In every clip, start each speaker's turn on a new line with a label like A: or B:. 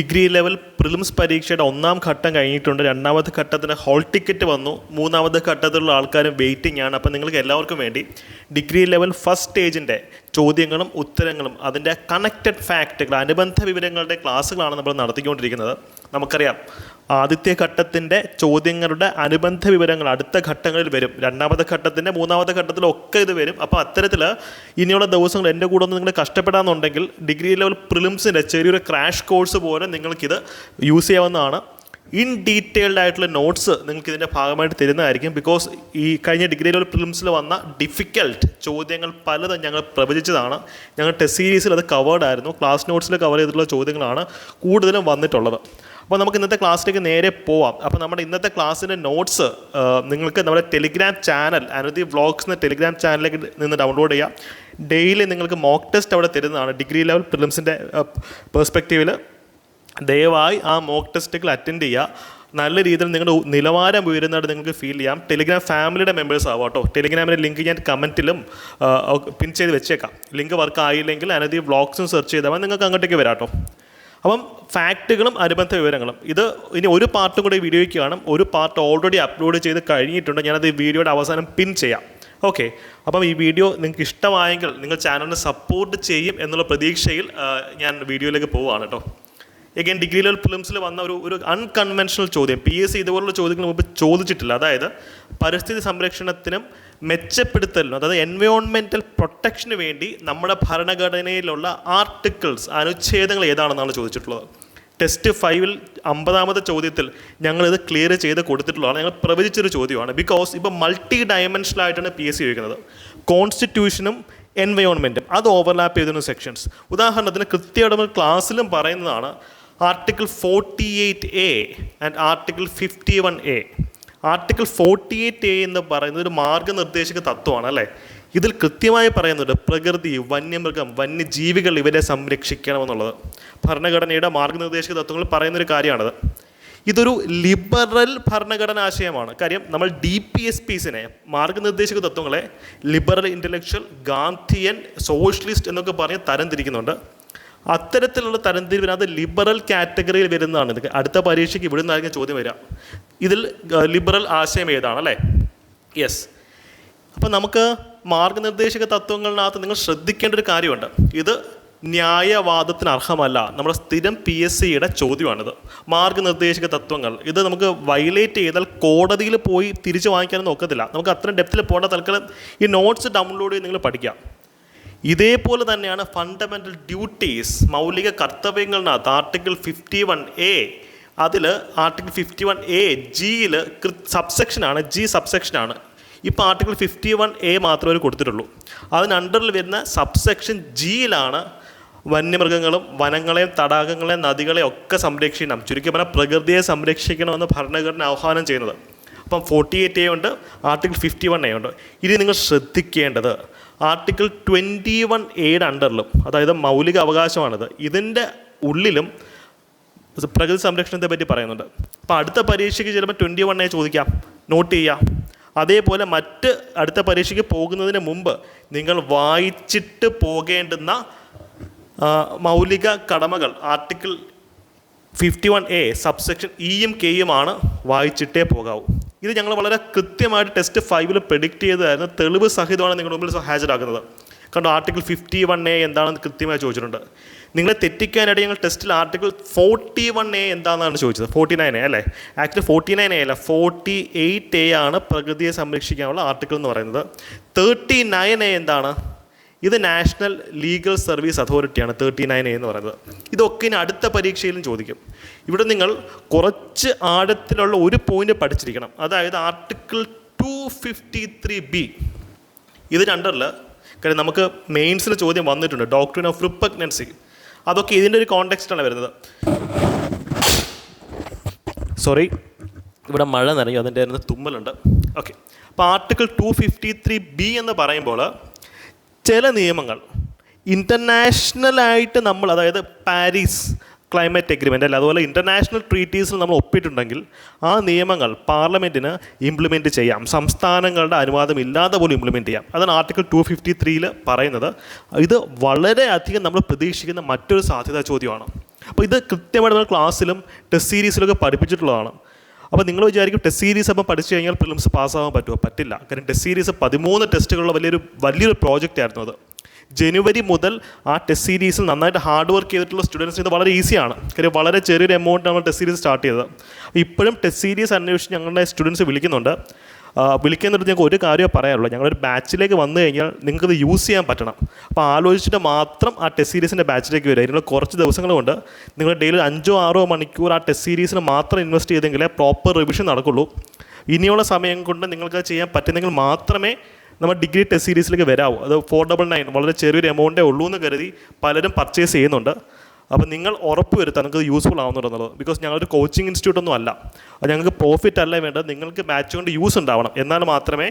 A: Degree level prelims പരീക്ഷയുടെ ഒന്നാം ഘട്ടം കഴിഞ്ഞിട്ടുണ്ട്. രണ്ടാമത്തെ ഘട്ടത്തിന് ഹോൾ ടിക്കറ്റ് വന്നു. മൂന്നാമത്തെ ഘട്ടത്തിലുള്ള ആൾക്കാരും വെയിറ്റിംഗ് ആണ്. അപ്പോൾ നിങ്ങൾക്ക് എല്ലാവർക്കും വേണ്ടി ഡിഗ്രി ലെവൽ ഫസ്റ്റ് സ്റ്റേജിന്റെ ചോദ്യങ്ങളും ഉത്തരങ്ങളും അതിന്റെ കണക്റ്റഡ് ഫാക്റ്റുകൾ അനുബന്ധ വിവരങ്ങളുടെ ക്ലാസ്സുകളാണ് നമ്മൾ നടത്തിക്കൊണ്ടിരിക്കുന്നത്. നമുക്കറിയാം ആദ്യത്തെ ഘട്ടത്തിന്റെ ചോദ്യങ്ങളുടെ അനുബന്ധ വിവരങ്ങൾ അടുത്ത ഘട്ടങ്ങളിൽ വരും. രണ്ടാമത്തെ ഘട്ടത്തിന്റെ മൂന്നാമത്തെ ഘട്ടത്തിലൊക്കെ ഇത് വരും. അപ്പോൾ അത്തരത്തിൽ ഇനിയുള്ള ദിവസങ്ങൾ എന്റെ കൂടെ ഒന്ന് നിങ്ങൾ കഷ്ടപ്പെടാമെന്നുണ്ടെങ്കിൽ ഡിഗ്രി ലെവൽ പ്രിലിംസിന്റെ ചെറിയൊരു ക്രാഷ് കോഴ്സ് പോലെ നിങ്ങൾക്കിത് യൂസ് ചെയ്യാവുന്നതാണ്. ഇൻ ഡീറ്റെയിൽഡ് ആയിട്ടുള്ള നോട്ട്സ് നിങ്ങൾക്ക് ഇതിന്റെ ഭാഗമായിട്ട് തരുന്നതായിരിക്കും. ബിക്കോസ് ഈ കഴിഞ്ഞ ഡിഗ്രി ലെവൽ പ്രിലിംസിൽ വന്ന ഡിഫിക്കൽട്ട് ചോദ്യങ്ങൾ പലതും ഞങ്ങൾ പ്രവചിച്ചതാണ്. ഞങ്ങൾ ടെസ്റ്റ് സീരീസിൽ അത് കവേർഡ് ആയിരുന്നു. ക്ലാസ് നോട്ട്സിൽ കവർ ചെയ്തിട്ടുള്ള ചോദ്യങ്ങളാണ് കൂടുതലും വന്നിട്ടുള്ളത്. അപ്പോൾ നമുക്ക് ഇന്നത്തെ ക്ലാസ്സിലേക്ക് നേരെ പോവാം. അപ്പോൾ നമ്മുടെ ഇന്നത്തെ ക്ലാസ്സിന്റെ നോട്ട്സ് നിങ്ങൾക്ക് നമ്മുടെ ടെലിഗ്രാം ചാനൽ അനുദി വ്ളോഗ്സ് എന്ന ടെലിഗ്രാം ചാനലിലേക്ക് നിന്ന് ഡൗൺലോഡ് ചെയ്യാം. ഡെയിലി നിങ്ങൾക്ക് മോക്ക് ടെസ്റ്റ് അവിടെ തരുന്നതാണ് ഡിഗ്രി ലെവൽ പ്രിലിംസിന്റെ പെർസ്പെക്റ്റീവിൽ ദയവായി ആ മോക്ക് ടെസ്റ്റുകൾ അറ്റൻഡ് ചെയ്യുക. നല്ല രീതിയിൽ നിങ്ങളുടെ നിലവാരം ഉയരുന്നതായിട്ട് നിങ്ങൾക്ക് ഫീൽ ചെയ്യാം. ടെലിഗ്രാം ഫാമിലിയുടെ മെമ്പേഴ്സ് ആവാം കേട്ടോ. ടെലിഗ്രാമിന്റെ ലിങ്ക് ഞാൻ കമന്റിലും പിൻ ചെയ്ത് വെച്ചേക്കാം. ലിങ്ക് വർക്ക് ആയില്ലെങ്കിൽ അനധി വ്ളോഗ്സും സെർച്ച് ചെയ്താൽ നിങ്ങൾക്ക് അങ്ങോട്ടേക്ക് വരാം കേട്ടോ. അപ്പം ഫാക്റ്റുകളും അനുബന്ധ വിവരങ്ങളും. ഇത് ഇനി ഒരു പാർട്ടും കൂടി വീഡിയോയ്ക്ക് കാണും. ഒരു പാർട്ട് ഓൾറെഡി അപ്ലോഡ് ചെയ്ത് കഴിഞ്ഞിട്ടുണ്ട്. ഞാനത് വീഡിയോയുടെ അവസാനം പിൻ ചെയ്യാം. ഓക്കെ അപ്പം ഈ വീഡിയോ നിങ്ങൾക്ക് ഇഷ്ടമായെങ്കിൽ നിങ്ങൾ ചാനലിനെ സപ്പോർട്ട് ചെയ്യും എന്നുള്ള പ്രതീക്ഷയിൽ ഞാൻ വീഡിയോയിലേക്ക് പോവുകയാണ് കേട്ടോ. എഗൈൻ ഡിഗ്രി ലെവൽ ഫിലിംസിൽ വന്ന ഒരു ഒരു അൺകൺവെൻഷണൽ ചോദ്യം. പി എസ് സി ഇതുപോലുള്ള ചോദ്യങ്ങൾ മുമ്പ് ചോദിച്ചിട്ടില്ല. അതായത് പരിസ്ഥിതി സംരക്ഷണത്തിനും മെച്ചപ്പെടുത്തലിനും അതായത് എൻവയോൺമെന്റൽ പ്രൊട്ടക്ഷന് വേണ്ടി നമ്മുടെ ഭരണഘടനയിലുള്ള ആർട്ടിക്കിൾസ് അനുച്ഛേദങ്ങൾ ഏതാണെന്നാണ് ചോദിച്ചിട്ടുള്ളത്. ടെസ്റ്റ് ഫൈവിൽ അമ്പതാമത്തെ ചോദ്യത്തിൽ ഞങ്ങളിത് ക്ലിയർ ചെയ്ത് കൊടുത്തിട്ടുള്ളതാണ്. ഞങ്ങൾ പ്രവചിച്ചൊരു ചോദ്യമാണ്. ബിക്കോസ് ഇപ്പോൾ മൾട്ടി ഡയമെൻഷനായിട്ടാണ് പി എസ് സി ചോദിക്കുന്നത് കോൺസ്റ്റിറ്റ്യൂഷനും എൻവയോൺമെന്റും അത് ഓവർലാപ്പ് ചെയ്തിരുന്ന സെക്ഷൻസ് ഉദാഹരണത്തിന് കൃത്യമായിട്ട് ക്ലാസ്സിലും പറയുന്നതാണ് article forty eight A and article forty eight A എന്ന് പറയുന്നത് ഒരു മാർഗനിർദ്ദേശക തത്വമാണ് അല്ലേ? ഇതിൽ കൃത്യമായി പറയുന്നുണ്ട് പ്രകൃതി വന്യമൃഗം വന്യജീവികൾ ഇവരെ സംരക്ഷിക്കണമെന്നുള്ളത്. ഭരണഘടനയുടെ മാർഗനിർദ്ദേശക തത്വങ്ങൾ പറയുന്നൊരു കാര്യമാണത്. ഇതൊരു ലിബറൽ ഭരണഘടന ആശയമാണ് കാര്യം നമ്മൾ ഡി പി എസ് പീസിനെ മാർഗനിർദ്ദേശക തത്വങ്ങളെ ലിബറൽ ഇന്റലക്ച്വൽ ഗാന്ധിയൻ സോഷ്യലിസ്റ്റ് എന്നൊക്കെ പറഞ്ഞ് തരംതിരിക്കുന്നുണ്ട്. അത്തരത്തിലുള്ള തരംതിരിവിന് അത് ലിബറൽ കാറ്റഗറിയിൽ വരുന്നതാണ്. ഇത് അടുത്ത പരീക്ഷയ്ക്ക് ഇവിടെ നിന്നായിരിക്കും ചോദ്യം വരിക. ഇതിൽ ലിബറൽ ആശയം ഏതാണ് അല്ലേ? യെസ് അപ്പം നമുക്ക് മാർഗനിർദ്ദേശക തത്വങ്ങളിനകത്ത് നിങ്ങൾ ശ്രദ്ധിക്കേണ്ട ഒരു കാര്യമുണ്ട്. ഇത് ന്യായവാദത്തിന് അർഹമല്ല. നമ്മുടെ സ്ഥിരം പി എസ് സിയുടെ ചോദ്യമാണിത്. മാർഗനിർദ്ദേശക തത്വങ്ങൾ. ഇത് നമുക്ക് വയലേറ്റ് ചെയ്താൽ കോടതിയിൽ പോയി തിരിച്ചു വാങ്ങിക്കാനൊന്നും ഒക്കത്തില്ല. നമുക്ക് അത്രയും ഡെപ്തിൽ പോകേണ്ട തൽക്കാലം ഈ നോട്ട്സ് ഡൗൺലോഡ് ചെയ്ത് നിങ്ങൾ പഠിക്കാം ഇതേപോലെ തന്നെയാണ് ഫണ്ടമെന്റൽ ഡ്യൂട്ടീസ് മൗലിക കർത്തവ്യങ്ങളിനകത്ത് ആർട്ടിക്കിൾ ഫിഫ്റ്റി വൺ എ അതിൽ ആർട്ടിക്കിൾ ഫിഫ്റ്റി വൺ എ ജിയിൽ സബ്സെക്ഷനാണ് ജി സബ്സെക്ഷനാണ് ഇപ്പോൾ ആർട്ടിക്കിൾ ഫിഫ്റ്റി വൺ എ മാത്രമേ കൊടുത്തിട്ടുള്ളൂ. അതിന് അണ്ടറിൽ വരുന്ന സബ്സെക്ഷൻ ജിയിലാണ് വന്യമൃഗങ്ങളും വനങ്ങളെയും തടാകങ്ങളെയും നദികളെയും ഒക്കെ സംരക്ഷിക്കണം. ചുരുക്കി പറഞ്ഞാൽ പ്രകൃതിയെ സംരക്ഷിക്കണമെന്ന് ഭരണഘടന ആഹ്വാനം ചെയ്യുന്നത്. അപ്പം ഫോർട്ടി എയ്റ്റ് എ ഉണ്ട് ആർട്ടിക്കിൾ ഫിഫ്റ്റി വൺ എ ഉണ്ട്. ഇനി നിങ്ങൾ ശ്രദ്ധിക്കേണ്ടത് ആർട്ടിക്കിൾ ട്വന്റി വൺ എയുടെ അണ്ടറിലും അതായത് മൗലിക അവകാശമാണിത്. ഇതിന്റെ ഉള്ളിലും പ്രകൃതി സംരക്ഷണത്തെ പറ്റി പറയുന്നുണ്ട്. അപ്പോൾ അടുത്ത പരീക്ഷയ്ക്ക് ചിലപ്പോൾ ട്വന്റി വൺ എ ചോദിക്കാം. നോട്ട് ചെയ്യാം. അതേപോലെ മറ്റ് അടുത്ത പരീക്ഷയ്ക്ക് പോകുന്നതിന് മുമ്പ് നിങ്ങൾ വായിച്ചിട്ട് പോകേണ്ടുന്ന മൗലിക കടമകൾ article fifty one A subsection ഇയും കെയുമാണ് വായിച്ചിട്ടേ പോകാവൂ. ഇത് ഞങ്ങൾ വളരെ കൃത്യമായിട്ട് ടെസ്റ്റ് ഫൈവിൽ പ്രെഡിക്റ്റ് ചെയ്തതായിരുന്നു. തെളിവ് സഹിതമാണ് നിങ്ങളുടെ മുമ്പിൽ ഹാജരാക്കുന്നത്. കണ്ടോ ആർട്ടിക്കിൾ ഫിഫ്റ്റി വൺ എ എന്താണെന്ന് കൃത്യമായി ചോദിച്ചിട്ടുണ്ട്. നിങ്ങളെ തെറ്റിക്കാനായിട്ട് ഞങ്ങൾ ടെസ്റ്റിൽ ആർട്ടിക്കിൾ ഫോർട്ടി വൺ എ എന്താണെന്നാണ് ചോദിച്ചത്. ഫോർട്ടി നയൻ എ അല്ലേ? ആക്ച്വലി ഫോർട്ടി നയൻ എ അല്ല. ഫോർട്ടി എയ്റ്റ് എ ആണ് പ്രകൃതിയെ സംരക്ഷിക്കാനുള്ള ആർട്ടിക്കിൾ എന്ന് പറയുന്നത്. തേർട്ടി നയൻ എ എന്താണ്? ഇത് നാഷണൽ ലീഗൽ സർവീസ് അതോറിറ്റിയാണ് തേർട്ടി നയൻ എ എന്ന് പറയുന്നത്. ഇതൊക്കെ ഇനി അടുത്ത പരീക്ഷയിലും ചോദിക്കും. ഇവിടെ നിങ്ങൾ കുറച്ച് ആഴത്തിലുള്ള ഒരു പോയിന്റ് പഠിച്ചിരിക്കണം. അതായത് article two fifty three B ഇത് രണ്ടല്ല. കാര്യം നമുക്ക് മെയിൻസിൽ ചോദ്യം വന്നിട്ടുണ്ട്. ഡോക്ടറിൻ ഓഫ് റിപ്പഗ്നൻസി അതൊക്കെ ഇതിന്റെ ഒരു കോണ്ടെക്സ്റ്റാണ് വരുന്നത്. സോറി ഇവിടെ മഴ നിറഞ്ഞു അതിന്റെ ആയിരുന്നു തുമ്മലുണ്ട്. ഓക്കെ അപ്പോൾ article two fifty three B എന്ന് പറയുമ്പോൾ ചില നിയമങ്ങൾ ഇന്റർനാഷണലായിട്ട് നമ്മൾ അതായത് പാരീസ് ക്ലൈമറ്റ് എഗ്രിമെന്റ് അല്ല? അതുപോലെ ഇന്റർനാഷണൽ ട്രീറ്റീസിൽ നമ്മൾ ഒപ്പിട്ടുണ്ടെങ്കിൽ ആ നിയമങ്ങൾ പാർലമെന്റിന് ഇംപ്ലിമെന്റ് ചെയ്യാം. സംസ്ഥാനങ്ങളുടെ അനുവാദം ഇല്ലാതെ പോലും ഇംപ്ലിമെന്റ് ചെയ്യാം. അതാണ് ആർട്ടിക്കിൾ ടു ഫിഫ്റ്റി ത്രീയിൽ പറയുന്നത്. ഇത് വളരെയധികം നമ്മൾ പ്രതീക്ഷിക്കുന്ന മറ്റൊരു സാധ്യതാ ചോദ്യമാണ്. അപ്പോൾ ഇത് കൃത്യമായിട്ട് നമ്മൾ ക്ലാസ്സിലും ടെസ്റ്റ് സീരീസിലൊക്കെ പഠിപ്പിച്ചിട്ടുള്ളതാണ്. അപ്പോൾ നിങ്ങൾ വിചാരിക്കും ടെസ്റ്റ് സീരീസ് അപ്പം പഠിച്ചു കഴിഞ്ഞാൽ പ്രിലിംസ് പാസ്സാകാൻ പറ്റുമോ? പറ്റില്ല. കാരണം ടെസ്റ്റ് സീരീസ് പതിമൂന്ന് ടെസ്റ്റുകളുള്ള വലിയൊരു വലിയൊരു പ്രോജക്റ്റ് ആയിരുന്നു അത്. ജനുവരി മുതൽ ആ ടെസ്റ്റ് സീരീസിൽ നന്നായിട്ട് ഹാർഡ് വർക്ക് ചെയ്തിട്ടുള്ള സ്റ്റുഡൻസിന് ഇത് വളരെ ഈസിയാണ് കാര്യം വളരെ ചെറിയൊരു എമൗണ്ട് നമ്മൾ ടെസ്റ്റ് സീരീസ് സ്റ്റാർട്ട് ചെയ്തത്. ഇപ്പോഴും ടെസ്റ്റ് സീരീസ് അന്വേഷിച്ച് ഞങ്ങളുടെ സ്റ്റുഡൻസ് വിളിക്കുന്നുണ്ട്. വിളിക്കുന്നിടത്ത് ഞങ്ങൾക്ക് ഒരു കാര്യമേ പറയാറുള്ളൂ ഞങ്ങളൊരു ബാച്ചിലേക്ക് വന്നു കഴിഞ്ഞാൽ നിങ്ങൾക്കത് യൂസ് ചെയ്യാൻ പറ്റണം. അപ്പോൾ ആലോചിച്ചിട്ട് മാത്രം ആ ടെസ്റ്റ് സീരീസിന്റെ ബാച്ചിലേക്ക് വരിക. ഇതിനുള്ള കുറച്ച് ദിവസങ്ങൾ കൊണ്ട് നിങ്ങൾ ഡെയിലി അഞ്ചോ ആറോ മണിക്കൂർ ആ ടെസ്റ്റ് സീരീസിന് മാത്രം ഇൻവെസ്റ്റ് ചെയ്തെങ്കിലേ പ്രോപ്പർ റിവിഷൻ നടക്കുള്ളൂ. ഇനിയുള്ള സമയം കൊണ്ട് നിങ്ങൾക്ക് ചെയ്യാൻ പറ്റുന്നെങ്കിൽ മാത്രമേ നമ്മൾ ഡിഗ്രി ടെസ്റ്റ് സീരീസിലേക്ക് വരാമോ അത് ഫോർ ഡബിൾ നയൻ വളരെ ചെറിയൊരു എമൗണ്ടേ ഉള്ളൂ എന്ന് കരുതി പലരും പർച്ചേസ് ചെയ്യുന്നുണ്ട്. അപ്പോൾ നിങ്ങൾ ഉറപ്പ് വരുത്താൻ നിങ്ങൾക്ക് യൂസ്ഫുൾ ആവുന്നുണ്ടെന്നുള്ളത്. ബിക്കോസ് ഞങ്ങളൊരു കോച്ചിങ് ഇൻസ്റ്റിറ്റ്യൂട്ട് ഒന്നും അല്ല. അത് ഞങ്ങൾക്ക് പ്രോഫിറ്റ് അല്ല വേണ്ടത്? നിങ്ങൾക്ക് മാച്ച് കൊണ്ട് യൂസ് ഉണ്ടാവണം. എന്നാൽ മാത്രമേ